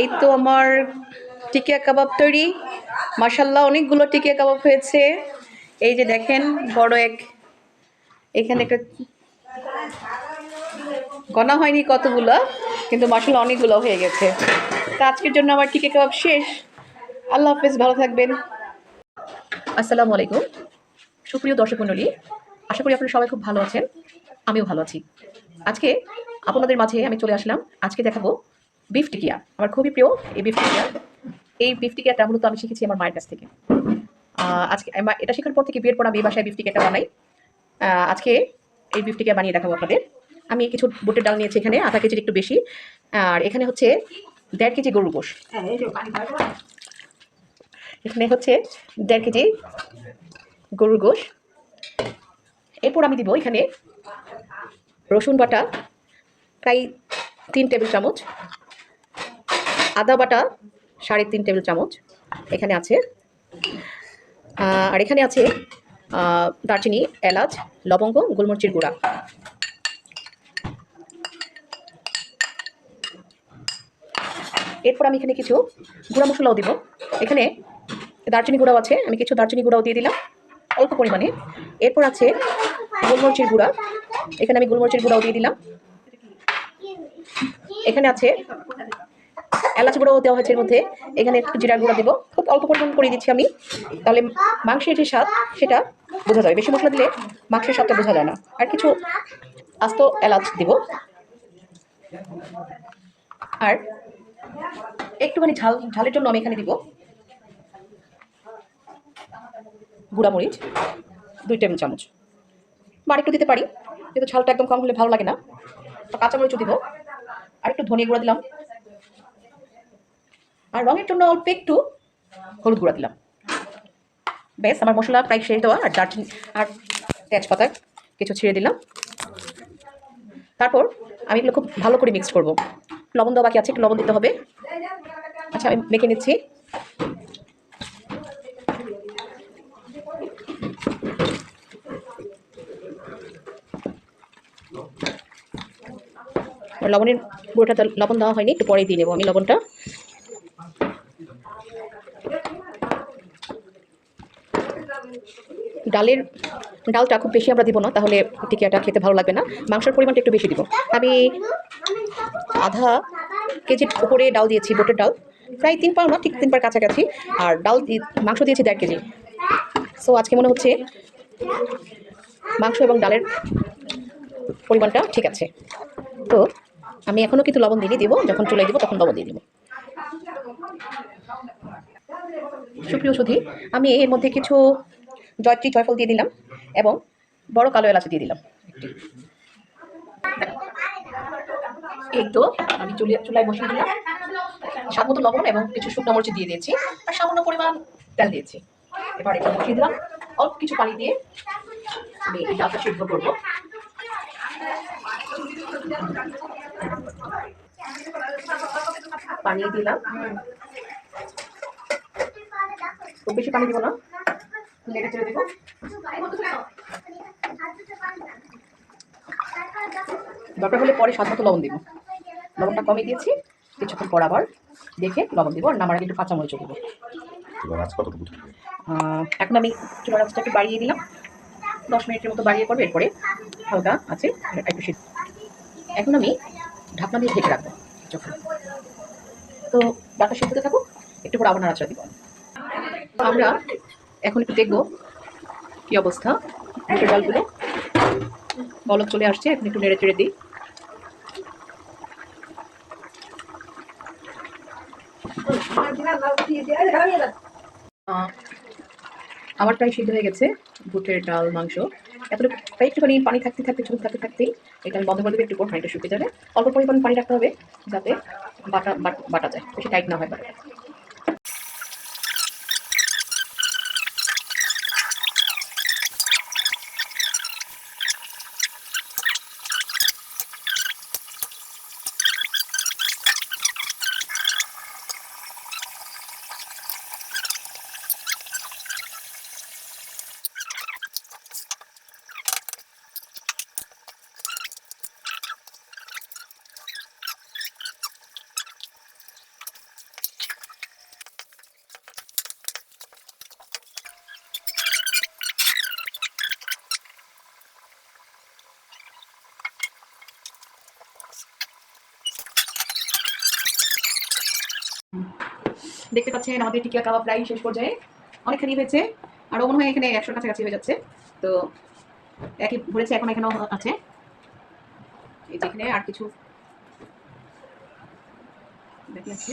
এই তো আমার টিকিয়া কাবাব তৈরি। মাসাল্লাহ অনেকগুলো টিকিয়া কাবাব হয়েছে। এই যে দেখেন, বড় এক, এখানে একটা গণা হয়নি কতগুলো, কিন্তু মাসাল্লাহ অনেকগুলো হয়ে গেছে। তো আজকের জন্য আমার টিকিয়া কাবাব শেষ। আল্লাহ হাফেজ, ভালো থাকবেন। আসসালামু আলাইকুম। সুপ্রিয় দর্শক মণ্ডলী, আশা করি আপনারা সবাই খুব ভালো আছেন, আমিও ভালো আছি। আজকে আপনাদের মাঝে আমি চলে আসলাম। আজকে দেখাবো বিফ টিকিয়া আমার খুবই প্রিয় এই বিফ টিকিয়া এই বিফ টিকিয়াটা মূলত আমি শিখেছি আমার মায়ের কাছ থেকে। আজকে এটা শেখার পর থেকে বিয়ের পর আমি এই বাসায় বিফ টিকিয়াটা বানাই আজকে এই বিফ টিকিয়া বানিয়ে দেখাবো আপনাদের। আমি কিছু বুটের ডাল নিয়েছি এখানে, আধা কেজির একটু বেশি। আর এখানে হচ্ছে দেড় কেজি গরুর গোশ। এখানে হচ্ছে দেড় কেজি গরুর গোশ। এরপর আমি দিব এখানে রসুন বাটা, প্রায় তিন টেবিল চামচ আদা বাটা, সাড়ে তিন টেবিল চামচ, এখানে আছে আর এখানে আছে দারচিনি, এলাচ, লবঙ্গ, গোলমরিচের গুঁড়া। এরপর আমি এখানে কিছু গুঁড়া মশলাও দিব। এখানে দারচিনি গুঁড়াও আছে, আমি কিছু দারচিনি গুঁড়াও দিয়ে দিলাম, অল্প পরিমাণে। এরপর আছে গোলমরিচের গুঁড়া, এখানে আমি গোলমরিচের গুঁড়াও দিয়ে দিলাম। এখানে আছে এলাচ গুঁড়াও দেওয়া হয়েছে এর মধ্যে। এখানে একটু জিরার গুঁড়া দেবো। খুব অল্প পরিমাণ করে দিচ্ছি আমি। তাহলে মাংসের যে স্বাদ, সেটা বোঝা যাবে বেশি মশলা দিলে মাংসের স্বাদটা বোঝা যায় না। আর কিছু আস্ত এলাচ দিব। আর একটুখানি ঝাল, ঝালের জন্য আমি এখানে দিব গুঁড়া মরিচ দুই টেবিল চামচ। বা একটু দিতে পারি কিন্তু ঝালটা একদম কম হলে ভালো লাগে না। কাঁচামরিচও দিব। আর একটু ধনিয়া গুঁড়া দিলাম। আর রঙের জন্য অল্প একটু হলুদ গুঁড়া দিলাম। বেশ আমার মশলা প্রায় শেষ দেওয়া, আর দারচিনি আর তেজপাতা কিছু ছিঁড়ে দিলাম। তারপর আমি এগুলো খুব ভালো করে মিক্স করব। লবণ দেওয়া বাকি আছে, একটু লবণ দিতে হবে। আচ্ছা আমি মেখে নিচ্ছি। লবণের গুঁড়োটা লবণ দেওয়া হয়নি, একটু পরেই দিয়ে নেব আমি লবণটা। ডালের ডালটা খুব বেশি আমরা দিব না, তাহলে টিকিয়াটা খেতে ভালো লাগবে না। মাংসের পরিমাণটা একটু বেশি দিব। আমি আধা কেজির উপরে ডাল দিয়েছি, বোটের ডাল। প্রায় তিন পাও না, ঠিক তিন পার কাছাকাছি। আর ডাল মাংস দিয়েছি দেড় কেজি। সো আজকে মনে হচ্ছে মাংস এবং ডালের পরিমাণটা ঠিক আছে। তো, আমি এখনও কিন্তু লবণ দিয়ে দিব, যখন চলে দিব তখন লবণ দিয়ে দিব। সুপ্রিয় সুধী, আমি এর মধ্যে কিছু জয়ত্রী জয়ফল দিয়ে দিলাম এবং বড় কালো এলাচ দিয়ে দিলাম। এই আমি চুলে চুলায় বসিয়ে দিলাম। স্বাদ মতো লবণ এবং কিছু শুকনো মরিচ দিয়ে দিয়েছি আর সামান্য পরিমাণ তেল দিয়েছি। এবার এটা বসিয়ে দিলাম। অল্প কিছু পানি দিয়ে আমি এই ডালটা সিদ্ধ করব। পানি দিলাম। খুব বেশি পানি দিব না। দিব। দরকার হলে পরে স্বাদ মতো লবণ দিব। লবণটা কমে দিয়েছি কিছুক্ষণ পর আবার দেখে লবণ দিব। আর নামার আগে একটু কাঁচামরিচ দিব। এখন আমি চুলার একটু বাড়িয়ে দিলাম। দশ মিনিটের মতো বাড়িয়ে করব। এরপরে হালকা আছে একটু সিদ্ধ। এখন আমি ঢাকনা দিয়ে ঢেকে রাখব কিছুক্ষণ। তো ডাটা সিদ্ধ হতে থাকুক একটু পর আবার নাড়াচাড়া দিব। আমরা এখন একটু দেখব? কি অবস্থা? ডালগুলো? বলক চলে আসছে, এখন একটু নেড়ে চেড়ে দিই। আমার প্রায় সিদ্ধ হয়ে গেছে বুটের ডাল, মাংস। এতটুকু প্রায় একটুখানি পানি থাকতে থাকতে ছোট থাকতে থাকতেই এটা আমি বন্ধ করে দেবো একটু পর পানিটা শুকিয়ে যাবে। অল্প পরিমাণ পানি রাখতে হবে যাতে বাটা বাটা যায়, বেশি টাইট না হয় বাটা দেখতে পাচ্ছেন, আমাদের টিকিয়া কাবাব প্রায় শেষ পর্যায়ে। অনেকখানি হয়েছে আর মনে হয় এখানে একশোর কাছাকাছি হয়ে যাচ্ছে। তো, একই ভরেছে এখন এখানেও আছে। এই যেখানে আর কিছু দেখে আছে